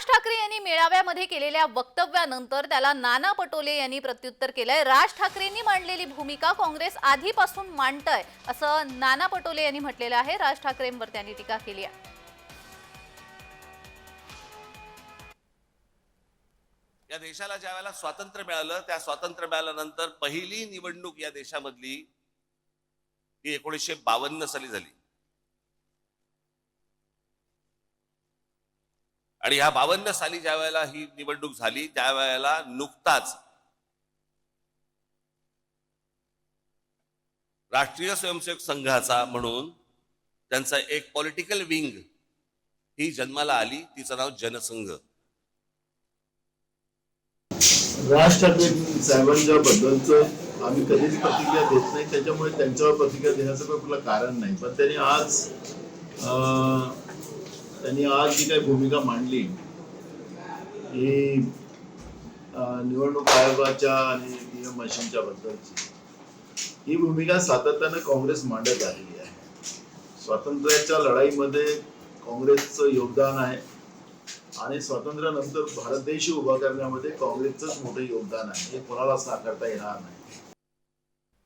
राज ठाकरे यांनी मेळाव्यामध्ये केलेल्या वक्तव्यानंतर त्याला नाना पटोले यांनी प्रत्युत्तर केलंय. राज ठाकरेंनी मांडलेली भूमिका काँग्रेस आधीपासून मांडतय असं नाना पटोले यांनी म्हटलेलं आहे. राज ठाकरेंवर त्यांनी टीका केली आहे. या देशाला ज्या वेळेला स्वातंत्र्य मिळालं त्या स्वातंत्र्य मिळाल्यानंतर पहिली निवडणूक या देशामधली ही एकोणीसशे बावन्न साली झाली. आणि ह्या बावन्न साली ज्या वेळेला ही निवडणूक झाली त्या वेळेला नुकताच राष्ट्रीय स्वयंसेवक संघाचा म्हणून त्यांचा एक पॉलिटिकल विंग ही जन्माला आली. तिचं नाव जनसंघ. राज ठाकरे साहेबांच्या बद्दलच आम्ही कधीच प्रतिक्रिया देत नाही. त्याच्यामुळे त्यांच्यावर प्रतिक्रिया देण्याचं काही कुठलं कारण नाही. पण त्यांनी आज त्यांनी आज जी काही भूमिका मांडली ही निवडणूक आयोगाच्या आणि ईव्हीएम मशीनच्या बद्दलची ही भूमिका सातत्यानं काँग्रेस मांडत आलेली आहे. स्वातंत्र्याच्या लढाईमध्ये काँग्रेसचं योगदान आहे आणि स्वातंत्र्यानंतर भारत देश उभा करण्यामध्ये काँग्रेसचंच मोठं योगदान आहे. हे कोणाला साकारता येणार नाही.